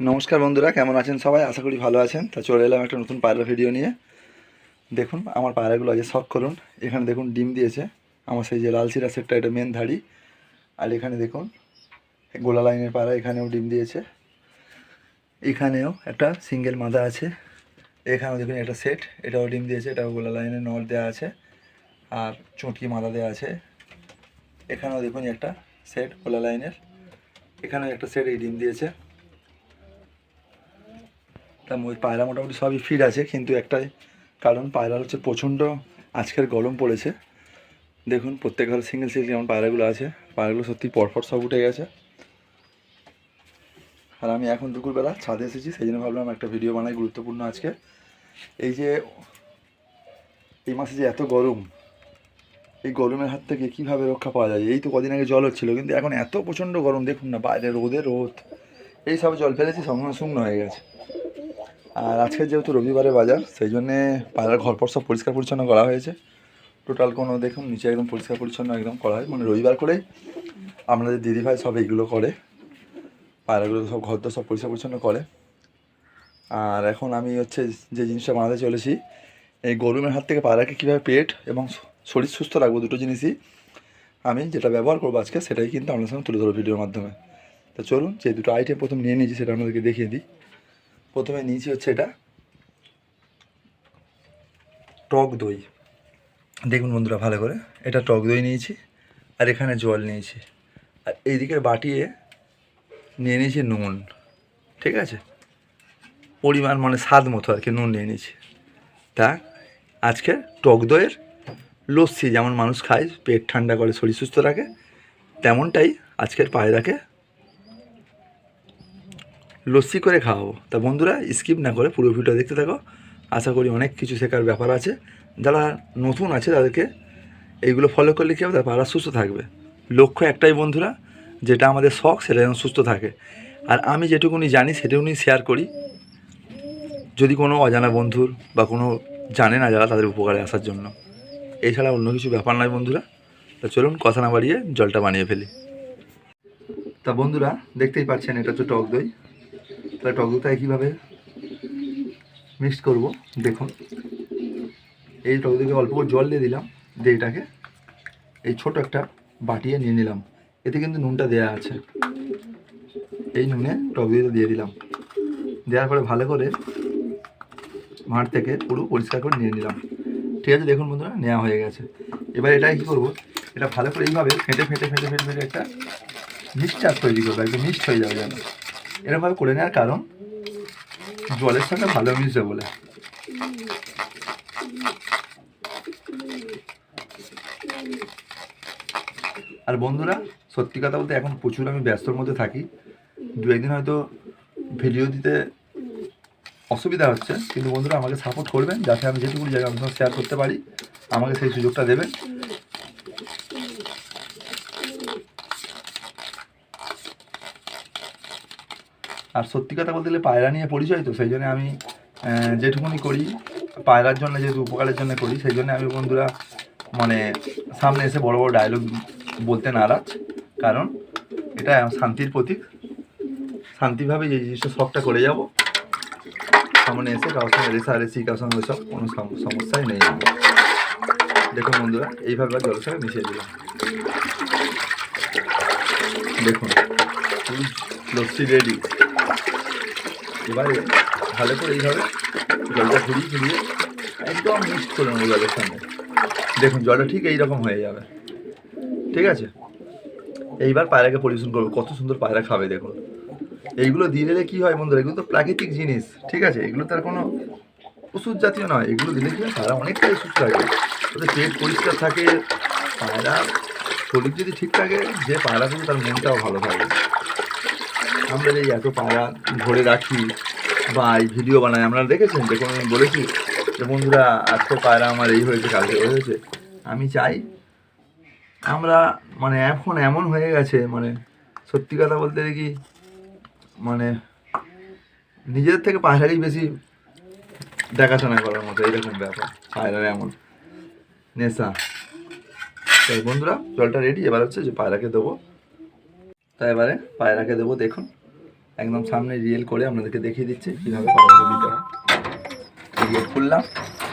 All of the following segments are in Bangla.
নমস্কার বন্ধুরা, কেমন আছেন সবাই? আশা করি ভালো আছেন। তা চলে এলাম একটা নতুন পায়রা ভিডিও নিয়ে। দেখুন, আমার পায়রাগুলো আগে শখ করুন। এখানে দেখুন ডিম দিয়েছে। আমার সেই যে লাল সিরা সেটটা, এটা মেন ধাড়ি। আর এখানে দেখুন, গোলা লাইনের পায়রা এখানেও ডিম দিয়েছে। এখানেও একটা সিঙ্গেল মাদা আছে। এখানেও দেখুন একটা সেট এটাও ডিম দিয়েছে। এটাও গোলা লাইনের নট দেওয়া আছে। আর চুঁটকি মাদা দেওয়া আছে। এখানেও দেখুন একটা সেট গোলা লাইনের। এখানেও একটা সেট এই ডিম দিয়েছে। তা ওই পায়রা মোটামুটি সবই ফিট আছে, কিন্তু একটাই কারণ পায়রা হচ্ছে প্রচণ্ড আজকের গরম পড়েছে। দেখুন, প্রত্যেক ঘরে সিঙ্গেল সিঙ্গেল যেমন পায়রাগুলো আছে, পায়রাগুলো সত্যি পরপর সব উঠে গেছে। আর আমি এখন দুপুরবেলা ছাদে এসেছি, সেই জন্য ভাবলাম একটা ভিডিও বানাই গুরুত্বপূর্ণ আজকে। এই যে, এই মাসে যে এত গরম, এই গরমের হাত থেকে কীভাবে রক্ষা পাওয়া যায়? এই তো কদিন আগে জল হচ্ছিল, কিন্তু এখন এত প্রচণ্ড গরম, দেখুন না, বাইরে রোদে রোদ। এই সব জল ফেলেছি সঙ্গে শুকনো হয়ে গেছে। আর আজকে যেহেতু রবিবারে বাজার, সেই জন্যে পায়রার ঘর পর সব পরিষ্কার পরিচ্ছন্ন করা হয়েছে। টোটাল কোনো দেখুন, নিচে একদম পরিষ্কার পরিচ্ছন্ন একদম করা হয়। মানে রবিবার করেই আপনাদের দিদিভাই সব এইগুলো করে। পায়রাগুলো সব ঘর সব পরিষ্কার পরিচ্ছন্ন করে। আর এখন আমি হচ্ছে যে জিনিসটা বানাতে চলেছি, এই গরমের হাত থেকে পায়রাকে কীভাবে পেট এবং শরীর সুস্থ রাখব দুটো জিনিসই আমি যেটা ব্যবহার করব আজকে, সেটাই কিন্তু আপনার সঙ্গে তুলে ধরো ভিডিওর মাধ্যমে। তো চলুন, যে দুটো আইটেম প্রথম নিয়ে নিয়েছি, সেটা আপনাদেরকে দেখিয়ে দিই। প্রথমে নিয়েছি হচ্ছে এটা। টক দই। দেখুন বন্ধুরা ভালো করে, এটা টক দই নিয়েছি আর এখানে জল নিয়েছি। আর এইদিকের বাটিয়ে নিয়ে নিয়েছি নুন, ঠিক আছে? পরিমাণ মানে স্বাদ মতো আর কি নুন নিয়ে নিয়েছি। তা আজকে টক দইয়ের লস্যি, যেমন মানুষ খায়, পেট ঠান্ডা করে, শরীর সুস্থ রাখে, তেমনটাই আজকের পায়রাকে লস্যি করে খাওয়াবো তা বন্ধুরা স্কিপ না করে পুরো ভিডিও দেখতে থাকো। আশা করি অনেক কিছু শেখার ব্যাপার আছে। যারা নতুন আছে তাদেরকে এইগুলো ফলো করলে কী হবে তার পাড়া সুস্থ থাকবে। লক্ষ্য একটাই বন্ধুরা, যেটা আমাদের শখ, সেটা যেন সুস্থ থাকে। আর আমি যেটুকুনি জানি, সেটুকুনি শেয়ার করি। যদি কোনো অজানা বন্ধুর বা কোনো জানে না যারা, তাদের উপকারে আসার জন্য। এছাড়া অন্য কিছু ব্যাপার নয় বন্ধুরা। তা চলুন, কথা না বাড়িয়ে জলটা বানিয়ে ফেলি। তা বন্ধুরা, দেখতেই পাচ্ছেন, এটা হচ্ছে টক দই। তাহলে টক দইটা কীভাবে মিক্সড করব, দেখুন। এই টক দইকে অল্প করে জল দিয়ে দিলাম, দিয়ে এটাকে এই ছোট একটা বাটিয়ে নিয়ে নিলাম। এতে কিন্তু নুনটা দেয়া আছে। এই নুনে টক দিয়ে দিলাম। দেওয়ার পরে ভালো করে মাঠ থেকে পুরো পরিষ্কার করে নিয়ে নিলাম। ঠিক আছে, দেখুন বন্ধুরা নেওয়া হয়ে গেছে। এবার এটা কী করব, এটা ভালো করে এইভাবে ফেটে ফেটে ফেটে ফেটে ফেটে একটা মিক্সচার তৈরি করব, একদম মিক্সড হয়ে যাবে যেন। এরকমভাবে করে নেওয়ার কারণ, জলের সঙ্গে ভালো মিশবে বলে। আর বন্ধুরা, সত্যি কথা বলতে এখন প্রচুর আমি ব্যস্তর মধ্যে থাকি। দু একদিন হয়তো ভিডিও দিতে অসুবিধা হচ্ছে, কিন্তু বন্ধুরা আমাকে সাপোর্ট করবেন, যাতে আমি যেটুকু জায়গা আপনার শেয়ার করতে পারি, আমাকে সেই সুযোগটা দেবেন। আর সত্যি কথা বলতে গেলে পায়রা নিয়ে পরিচয় তো, সেই জন্য আমি যেটুকুনি করি, পায়রার জন্য যেহেতু উপকারের জন্য করি, সেই জন্য আমি বন্ধুরা মানে সামনে এসে বড় বড় ডায়লগ বলতে নারাজ। কারণ এটা শান্তির প্রতীক। শান্তিভাবে যে জিনিসটা শখটা করে যাব, সামনে এসে কারোর সঙ্গে রেসারেসি কারোর সঙ্গে সব কোনো সমস্যাই নেই। দেখুন বন্ধুরা, এইভাবে জলের মিশিয়ে দিলাম। দেখুন লস্যি রেডি এবারে ভালো করে এইভাবে জলটা ঘুরিয়ে ঘুরিয়ে একদম মিক্সড করে নেব জলের সঙ্গে। দেখুন, জলটা ঠিক এইরকম হয়ে যাবে। ঠিক আছে? এইবার পায়রাকে পরিবেশন করব। কত সুন্দর পায়রা খাবে, দেখুন। এইগুলো দিয়ে দিলে কী হয় বন্ধুরা? এগুলো তো প্রাকৃতিক জিনিস। ঠিক আছে? এগুলো তার কোনো ওষুধ জাতীয় নয়। এগুলো দিলে কি হয়? পায়রা অনেকটাই সুস্থ থাকে। ওদের পেট পরিষ্কার থাকে। পায়রা শরীর যদি ঠিক থাকে, যে পায়রা কিন্তু তার মনটাও ভালো থাকে। আমরা এত পায়রা ধরে রাখি বা এই ভিডিও বানাই আপনারা দেখেছেন? দেখুন, আমি বলেছি যে, বন্ধুরা আজকে পায়রা আমার এই হয়েছে, কালকে হয়েছে। আমি চাই আমরা মানে এখন এমন হয়ে গেছে মানে সত্যি কথা বলতে কি মানে নিজেদের থেকে পায়রারই বেশি দেখাশোনা করার মতো এরকম ব্যাপার, পায়রার এমন নেশা। তাই বন্ধুরা, জলটা রেডি এবার হচ্ছে যে পায়রাকে দেবো। তাই এবারে পায়রাকে দেবো, দেখুন। একদম সামনে রিয়েল করে আপনাদেরকে দেখিয়ে দিচ্ছি কীভাবে পায়রাকে দিতে হয়। গেট খুললাম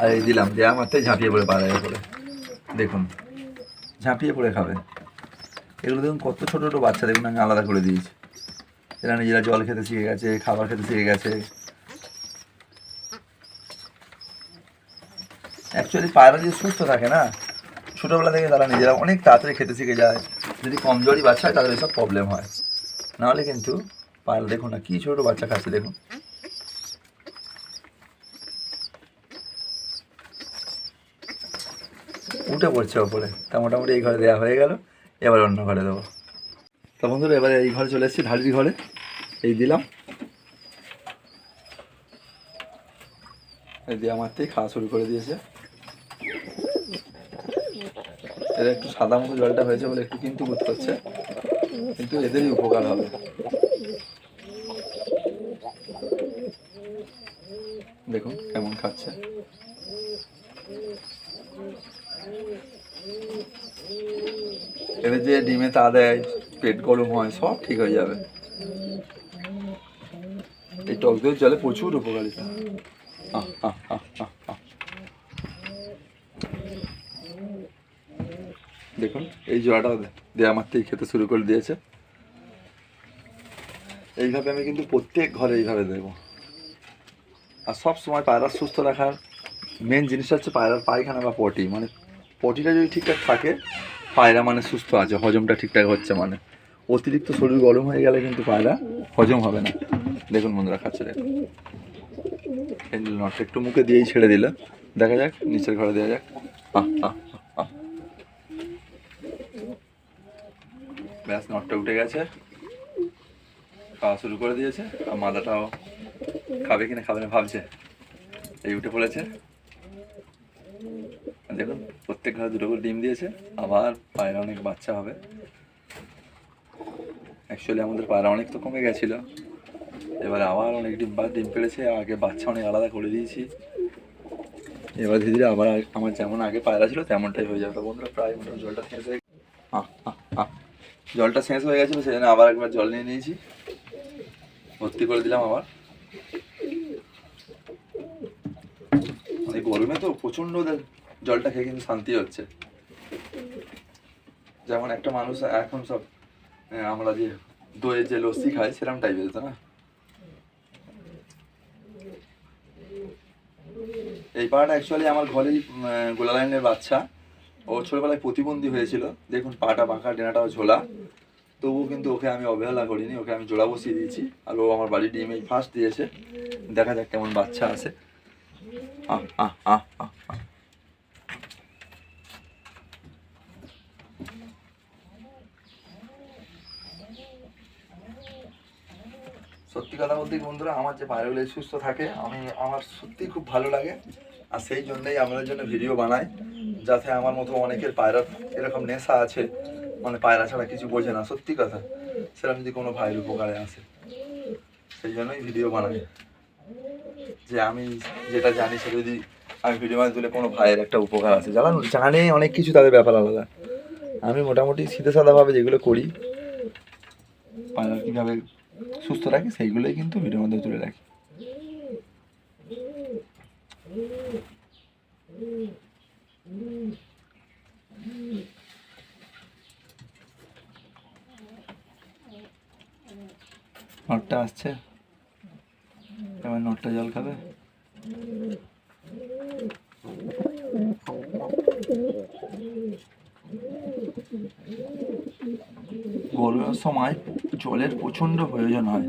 আর এই দিলাম দেওয়া মাত্রই ঝাঁপিয়ে পড়ে পায়রা করে দেখুন, ঝাঁপিয়ে পড়ে খাবে। এগুলো দেখুন, কত ছোটো ছোটো বাচ্চা, দেখুন আমি আলাদা করে দিয়েছি। এরা নিজেরা জল খেতে শিখে গেছে, খাবার খেতে শিখে গেছে। অ্যাকচুয়ালি পায়রা যদি সুস্থ থাকে না, ছোটোবেলা থেকে তারা নিজেরা অনেক তাড়াতাড়ি খেতে শিখে যায়। যদি কমজোরি বাচ্চা হয় তাদের এসব প্রবলেম হয়। নাহলে কিন্তু পায়রা দেখুন না, কী ছোটো বাচ্চা খাচ্ছে, দেখুন। উঠে পড়ছে ওপরে। তা মোটামুটি এই ঘরে দেওয়া হয়ে গেল, এবার অন্য ঘরে দেবো। তা বন্ধুরা, এবারে এই ঘরে চলে এসেছি, ঢালির ঘরে। এই দিলাম। এই দেওয়া মাত্রই খাওয়া শুরু করে দিয়েছে। এরা একটু সাদা মতো জলটা হয়েছে বলে একটু কিন্তু বোধ করছে। কিন্তু এদেরই উপকার হবে। দেখুন কেমন খাচ্ছে। এদের যে ডিমে তা দেয় পেট গরম হয় সব ঠিক হয়ে যাবে। এই টক দইয়ের জলে প্রচুর উপকারিতা। আহ, আহ, আহ, আহ, আহ। দেখুন, এই জলটা দেয়া মাত্রই খেতে শুরু করে দিয়েছে। এইভাবে আমি কিন্তু প্রত্যেক ঘরে এইভাবে দেবো। আর সব সময় পায়রা সুস্থ রাখার মেন জিনিসটা হচ্ছে পায়রার পায়খানা বা পটি। মানে পটিটা যদি ঠিকঠাক থাকে, পায়রা মানে সুস্থ আছে, হজমটা ঠিকঠাক হচ্ছে মানে। অতিরিক্ত শরীর গরম হয়ে গেলে কিন্তু পায়রা হজম হবে না। দেখুন বন্ধুরা, খাচ্ছে দেখুন। একটু মুখে দিয়েই ছেড়ে দিল। দেখা যাক, নিচের ঘরে দেওয়া যাক। আহ আহ আহ, আহ। ব্যাস নটটা উঠে গেছে। খাওয়া শুরু করে দিয়েছে আর মাদাটাও খাবে কিনা খাবে না ভাবছে। এই উঠে পড়েছে। দেখুন প্রত্যেক ঘরে দুটো করে ডিম দিয়েছে আবার পায়রা অনেক বাচ্চা হবে। অ্যাকচুয়ালি আমাদের পায়রা অনেক তো কমে গেছিল। এবারে আবার অনেক ডিম বা ডিম পেড়েছে আগে বাচ্চা অনেক আলাদা করে দিয়েছি। এবার ধীরে ধীরে আবার আমার যেমন আগে পায়রা ছিল তেমনটাই হয়ে যাবে। বন্ধুরা প্রায় জলটা শেষ হয়ে আহ, আহ, আহ। জলটা শেষ হয়ে গেছিল সেজন্য আবার একবার জল নিয়ে নিয়েছি। ভর্তি করে দিলাম আবার। গরমে তো প্রচণ্ড জলটা খেয়ে কিন্তু শান্তি হচ্ছে। যেমন একটা মানুষ এখন সব আমরা যে দইয়ের যে লস্যি খাই সেরকম টাইপের তো না? এই পাড়াটা অ্যাকচুয়ালি আমার ঘরেই উম, আহ, গোলা লাইনের বাচ্চা। ও ছোটবেলায় প্রতিবন্ধী হয়েছিল। দেখুন, পাটা বাঁকা ডেনাটাও ঝোলা। তবুও কিন্তু ওকে আমি অবহেলা করিনি, ওকে আমি জোড়া বসিয়ে দিয়েছি। আর ও আমার বাড়ির ডিম ফার্স্ট দিয়েছে। দেখা যাক কেমন বাচ্চা আছে। আহ আহ আহ আহ। কথা বলতে বন্ধুরা, আমার যে পায়রাগুলো সুস্থ থাকে, আমি, আমার সত্যি খুব ভালো লাগে। আর সেই জন্যই আমাদের জন্য ভিডিও বানাই, যাতে আমার মতো অনেকের পায়রা, এরকম নেশা আছে মানে পায়রা ছাড়া কিছু বোঝে না, সত্যি কথা। সেরকম যদি কোনো ভাইয়ের উপকারে আসে, সেই জন্যই ভিডিও বানাই। যে আমি যেটা জানি সেটা যদি আমি ভিডিও মাঝে তুলে কোনো ভাইয়ের একটা উপকার আছে। যারা জানে অনেক কিছু, তাদের ব্যাপার আলাদা। আমি মোটামুটি সিধে সাদাভাবে যেগুলো করি, পায়রা কীভাবে সুস্থ রাখি, সেইগুলোই কিন্তু ভিডিওর মধ্যে তুলে রাখি। নটটা আসছে। এবার নটটা জল খাবে। গরমের সময় জলের প্রচণ্ড প্রয়োজন হয়।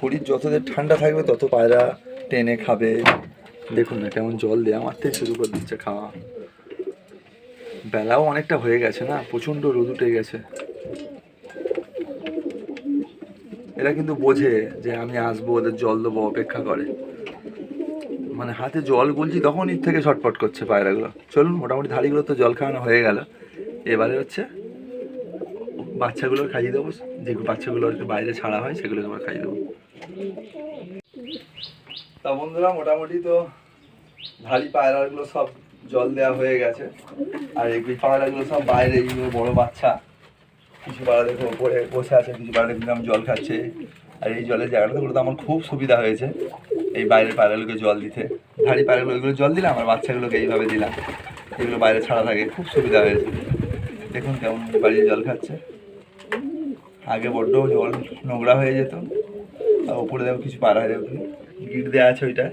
শরীর যতদের ঠান্ডা থাকবে, তত পায়রা টেনে খাবে। দেখুন না কেমন জল দেওয়া মারতেই শুরু করে দিচ্ছে খাওয়া। বেলাও অনেকটা হয়ে গেছে না? প্রচণ্ড রোদ উঠে গেছে। এরা কিন্তু বোঝে যে আমি আসব, ওদের জল দেবো, অপেক্ষা করে। মানে হাতে জল গুলছি, তখন এর থেকে ছটফট করছে পায়রাগুলো। চলুন, মোটামুটি ধাড়িগুলো তো জল খাওয়ানো হয়ে গেল। এবারে হচ্ছে বাচ্চাগুলো খাইয়ে দেবো, যে বাচ্চাগুলো আর বাইরে ছাড়া হয় সেগুলোকে আবার খাইয়ে দেবো। তা বন্ধুরা, মোটামুটি তো ভারী পায়রাগুলো সব জল দেওয়া হয়ে গেছে। আর এই পায়রাগুলো সব বাইরে বড় বাচ্চা, কিছু পাড়া দেখো উপরে বসে আছে, কিছু কিন্তু আমি জল খাচ্ছে। আর এই জলের জায়গাটাতে করে তো আমার খুব সুবিধা হয়েছে এই বাইরের পায়রাগুলোকে জল দিতে। ধাড়ি পায়রাগুলো ওইগুলো জল দিলাম, আর বাচ্চাগুলোকে এইভাবে দিলাম। এগুলো বাইরে ছাড়া থাকে, খুব সুবিধা হয়েছে। দেখুন কেমন বাড়ির জল খাচ্ছে। আগে বড্ড জল নোংরা হয়ে যেত, আর উপরে দেখো কিছু পাড়া হয়ে গিট দেওয়া আছে ওইটা।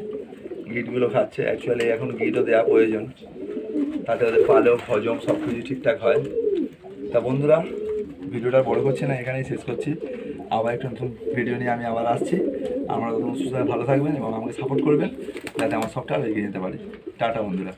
গিটগুলো খাচ্ছে। অ্যাকচুয়ালি এখন গিটও দেওয়া প্রয়োজন। তাতে ওদের পালেও, হজম সব কিছু ঠিকঠাক হয়। তা বন্ধুরা, ভিডিওটা বড় করছি না, এখানেই শেষ করছি। আবার একটা নতুন ভিডিও নিয়ে আমি আবার আসছি। আমরা তখন সুস্থ ভালো থাকবেন এবং আমাকে সাপোর্ট করবেন, যাতে আমার সবটা এগিয়ে যেতে পারি। টাটা বন্ধুরা।